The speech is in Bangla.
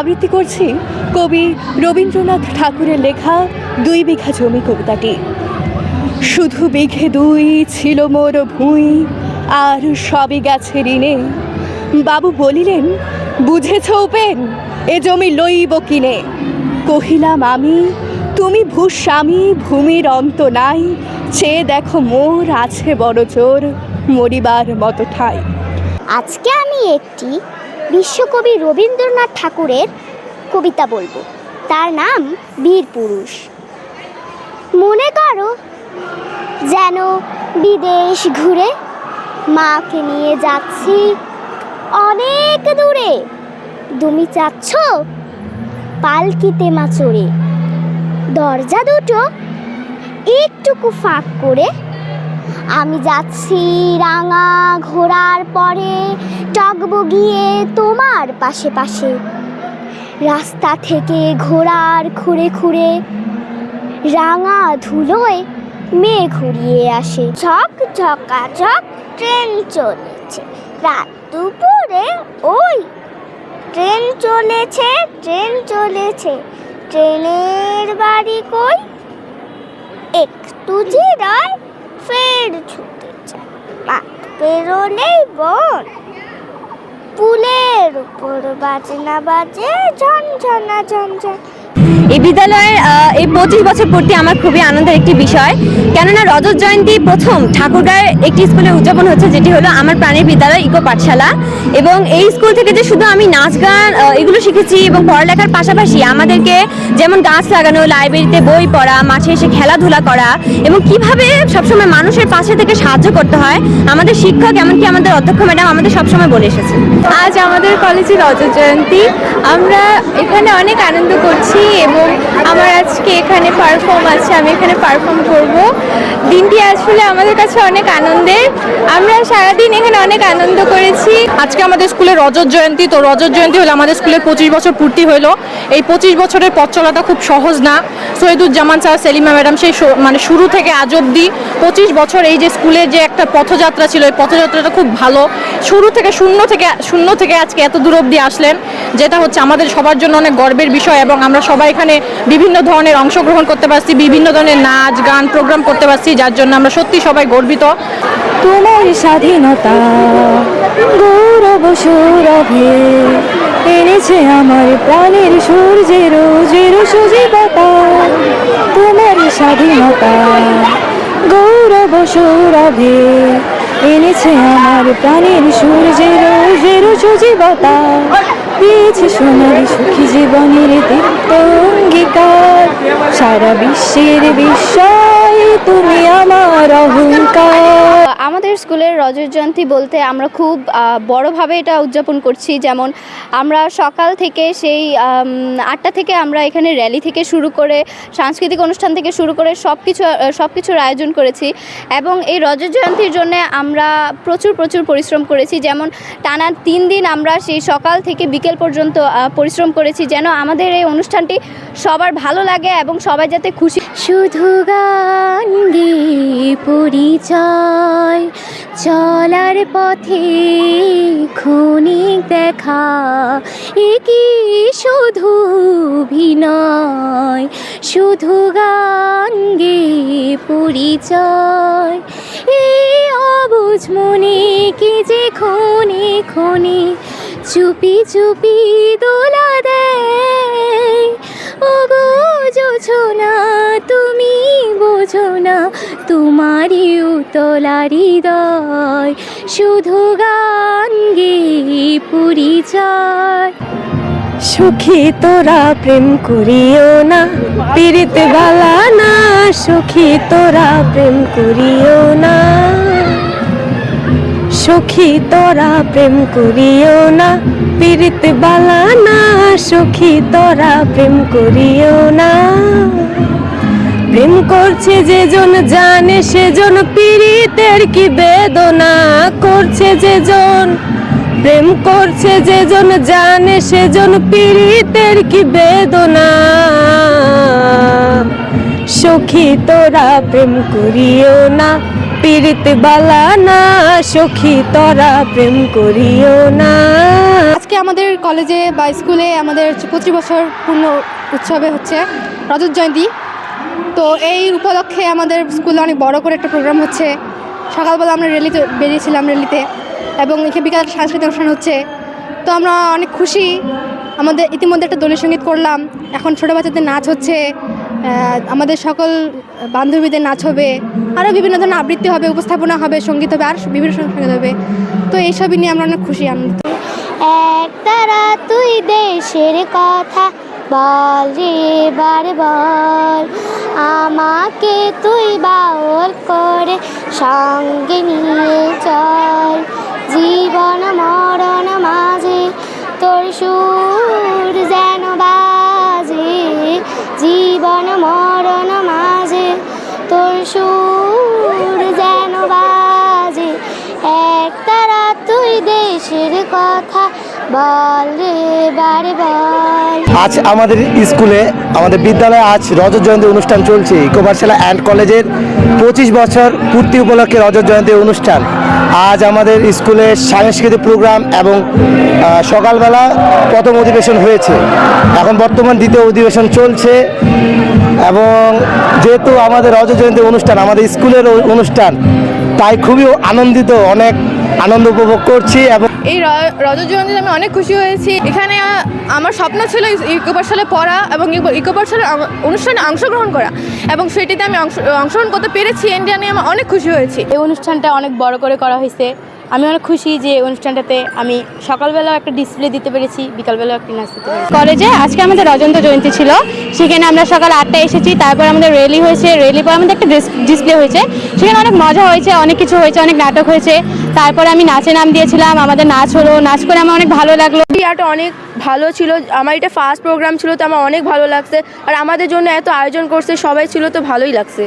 আবৃত্তি করছি কবি রবীন্দ্রনাথ ঠাকুরের লেখা দুই বিঘা জমি কবিতাটি। শুধু বিঘে দুই ছিল মোর ভুঁই, আর সবই গেছে ঋণে। বাবু বলিলেন, বুঝেছ উপেন এ জমি লইব কিনে। কহিলাম, আমি, তুমি ভূস্বামী ভূমির অন্ত নাই, চেয়ে দেখো মোর আছে বড় চোর মরিবার মতো ঠাই। আজকে আমি একটি বিশ্বকবি রবীন্দ্রনাথ ঠাকুরের কবিতা বলব। তার নাম বীর পুরুষ। মনে করো যেন বিদেশ ঘুরে মাকে নিয়ে যাচ্ছি। অনেক দূরে। তুমি চাচ্ছ পালকিতে মা চড়ে দরজা দুটো একটুকু ফাঁক করে আমি যাচ্ছি রাঙা ঘোড়ার পরে, টকবো গিয়ে তোমার পাশে পাশে। রাস্তা থেকে ঘোড়ার খুঁড়ে খুঁড়ে, রাঙা ধুলোয় মেয়ে ঘুরিয়ে আসে। ঝক ঝকাঝক ট্রেন চলেছে। রাত দুপুরে ওই ট্রেন চলেছে ট্রেন চলেছে। ট্রেনের বাড়ি কই? একটু যে জিরায় ফের ছুটে যায়। মাঠ পেরোলেই বন। পুলের উপর বাজনা বাজে ঝনঝনা ঝনঝন। এই বিদ্যালয়ের এই পঁচিশ বছর পূর্তি আমার খুবই আনন্দের একটি বিষয়। কেননা রজত জয়ন্তী প্রথম ঠাকুরগাঁয়ের একটি স্কুলে উদযাপন হচ্ছে, যেটি হলো আমার প্রাণের বিদ্যালয় ইকো পাঠশালা। এবং এই স্কুল থেকে যে শুধু আমি নাচ গান এগুলো শিখেছি এবং পড়ালেখার পাশাপাশি আমাদেরকে যেমন গাছ লাগানো, লাইব্রেরিতে বই পড়া, মাঠে এসে খেলাধুলা করা এবং কীভাবে সবসময় মানুষের পাশে থেকে সাহায্য করতে হয়, আমাদের শিক্ষক এমনকি আমাদের অধ্যক্ষ ম্যাডাম আমাদের সবসময় বলে এসেছে। আজ আমাদের কলেজে রজত জয়ন্তী। আমরা এখানে অনেক আনন্দ করছি এবং আমার আজকে এখানে পারফর্ম আছে, আমি এখানে পারফর্ম করব। দিনটি আসলে আমাদের কাছে অনেক আনন্দের। আমরা সারাদিন এখানে অনেক আনন্দ করেছি। আজকে আমাদের স্কুলে রজত জয়ন্তী, তো রজত জয়ন্তী হলো আমাদের স্কুলের পঁচিশ বছর পূর্তি হলো। এই পঁচিশ বছরের পথ চলাটা খুব সহজ না। সৈয়দুজ্জামান স্যার, সেলিমা ম্যাডাম, সেই মানে শুরু থেকে আজ অব্দি পঁচিশ বছর এই যে স্কুলের যে একটা পথযাত্রা ছিল, এই পথযাত্রাটা খুব ভালো। শুরু থেকে শূন্য থেকে শূন্য থেকে আজকে এত দূর অব্দি আসলেন, যেটা হচ্ছে আমাদের সবার জন্য অনেক গর্বের বিষয় এবং আমরা সবাই এখানে বিভিন্ন ধরনের অংশগ্রহণ করতে পারছি, বিভিন্ন ধরনের নাচ, গান প্রোগ্রাম করতে পারছি, যার জন্য আমরা সত্যি সবাই গর্বিত। তোমার স্বাধীনতা, গৌরব সৌরভে এনেছে আমার প্রাণের সূর্যের রোজের সজীবতা। তোমার স্বাধীনতা, গৌরব সৌরভে এনেছে আমার প্রাণের সূর্যের রোজের সজীবতা। দিয়েছে সোনার সুখী জীবনের দীপ্ত অঙ্গীকার সারা বিশ্বের বিস্ময় তুমি আমার অহংকার। আমাদের স্কুলের রজত জয়ন্তী বলতে আমরা খুব বড়ভাবে এটা উদযাপন করছি। যেমন আমরা সকাল থেকে সেই আটটা থেকে আমরা এখানে র্যালি থেকে শুরু করে, সাংস্কৃতিক অনুষ্ঠান থেকে শুরু করে সব কিছু সব কিছুর আয়োজন করেছি। এবং এই রজত জয়ন্তীর জন্য আমরা প্রচুর প্রচুর পরিশ্রম করেছি। যেমন টানা তিন দিন আমরা সেই সকাল থেকে বিকেল পর্যন্ত পরিশ্রম করেছি যেন আমাদের এই অনুষ্ঠানটি সবার ভালো লাগে এবং সবাই যাতে খুশি শুধু গান পরিচয় চলার পথে ক্ষণিক দেখা একই শুধু অভিনয়? শুধু গান গে পরিচয়। এই অবুঝ মনে কি যে ক্ষণে ক্ষণে চুপি চুপি দোলা দেয়। ও বোঝো না তুমি বোঝো না তোমারই উতলা হৃদয়। শুধু গান গে পরিচয়। সুখী তোরা প্রেম করিও না, পীড়িত বালা না। সুখী তোরা প্রেম করিও না। সখী তোরা প্রেম করিও না, পীড়িত বালা না। সখী তোরা প্রেম করিও না। প্রেম করছে যেজন, জানে সেজন, পীড়িতের কি বেদনা করছে যেজন? প্রেম করছে যেজন, জানে সেজন, পীড়িতের কি বেদনা? সখী তোরা প্রেম করিও না, পীড়িত বালা না, সখী তোরা প্রেম করিও না। আজকে আমাদের কলেজে বা স্কুলে আমাদের পঁচিশ বছর পূর্ণ উৎসবে হচ্ছে রজত জয়ন্তী। তো এই উপলক্ষে আমাদের স্কুলে অনেক বড় করে একটা প্রোগ্রাম হচ্ছে। সকালবেলা আমরা র্যালিতে বেরিয়েছিলাম র্যালিতে এবং এখানে বিকাল সাংস্কৃতিক অনুষ্ঠান হচ্ছে। তো আমরা অনেক খুশি। আমাদের ইতিমধ্যে একটা দলীয় সংগীত করলাম। এখন ছোটো বাচ্চাদের নাচ হচ্ছে। আমাদের সকল বান্ধবীদের নাচ হবে। আরও বিভিন্ন ধরনের আবৃত্তি হবে, উপস্থাপনা হবে, সংগীত হবে, আর বিভিন্ন সংগীত হবে। তো এইসবই নিয়ে আমরা অনেক খুশি, আনন্দিত। এক তারা তুই দেশের কথা বল রে, বার বল। আমাকে তুই বাউল করে সঙ্গে নিয়ে চল। জীবন মরণ মাঝে তোর সুর যেন বাজে। জীবন মরণ মাঝে তোর সুর যেন বাজে। এক তারা তুই দেশের কথা আজ আমাদের স্কুলে, আমাদের বিদ্যালয়ে আজ রজত জয়ন্তী অনুষ্ঠান চলছে। ইকোপারশালা অ্যান্ড কলেজের পঁচিশ বছর পূর্তি উপলক্ষে রজত জয়ন্তী অনুষ্ঠান। আজ আমাদের স্কুলে সাংস্কৃতিক প্রোগ্রাম এবং সকালবেলা প্রথম অধিবেশন হয়েছে। এখন বর্তমান দ্বিতীয় অধিবেশন চলছে এবং যেহেতু আমাদের রজত জয়ন্তী অনুষ্ঠান, আমাদের স্কুলের অনুষ্ঠান তাই খুবই আনন্দিত অনেক আনন্দ উপভোগ করছি এবং এই র- রজত জয়ন্তীতে আমি অনেক খুশি হয়েছি। এখানে আমার স্বপ্ন ছিল ইকো পাঠশালায় পড়া এবং ইকো- পাঠশালার অনুষ্ঠানে অংশগ্রহণ করা এবং সেটিতে আমি অংশ- অংশগ্রহণ করতে পেরেছি ইন্ডিয়া নিয়ে আমি অনেক খুশি হয়েছি। এই অনুষ্ঠানটা অনেক বড় করে করা হয়েছে। আমি অনেক খুশি যে অনুষ্ঠানটাতে আমি সকালবেলাও একটা ডিসপ্লে দিতে পেরেছি, বিকালবেলাও একটি নাচ দিতে পেরেছি। কলেজে আজকে আমাদের রজন্ত জয়ন্তী ছিল, সেখানে আমরা সকাল আটটায় এসেছি, তারপর আমাদের র্যালি হয়েছে র্যালি পর আমাদের একটা ডিসপ্লে হয়েছে। সেখানে অনেক মজা হয়েছে, অনেক কিছু হয়েছে, অনেক নাটক হয়েছে। তারপরে আমি নাচে নাম দিয়েছিলাম, আমাদের নাচ হলো, নাচ করে আমার অনেক ভালো লাগল। ইয়াটা অনেক ভালো ছিল, আমার এটা ফার্স্ট প্রোগ্রাম ছিল, তো আমার অনেক ভালো লাগছে, আর আমাদের জন্য এত আয়োজন করছে, সবাই ছিল, তো ভালোই লাগছে।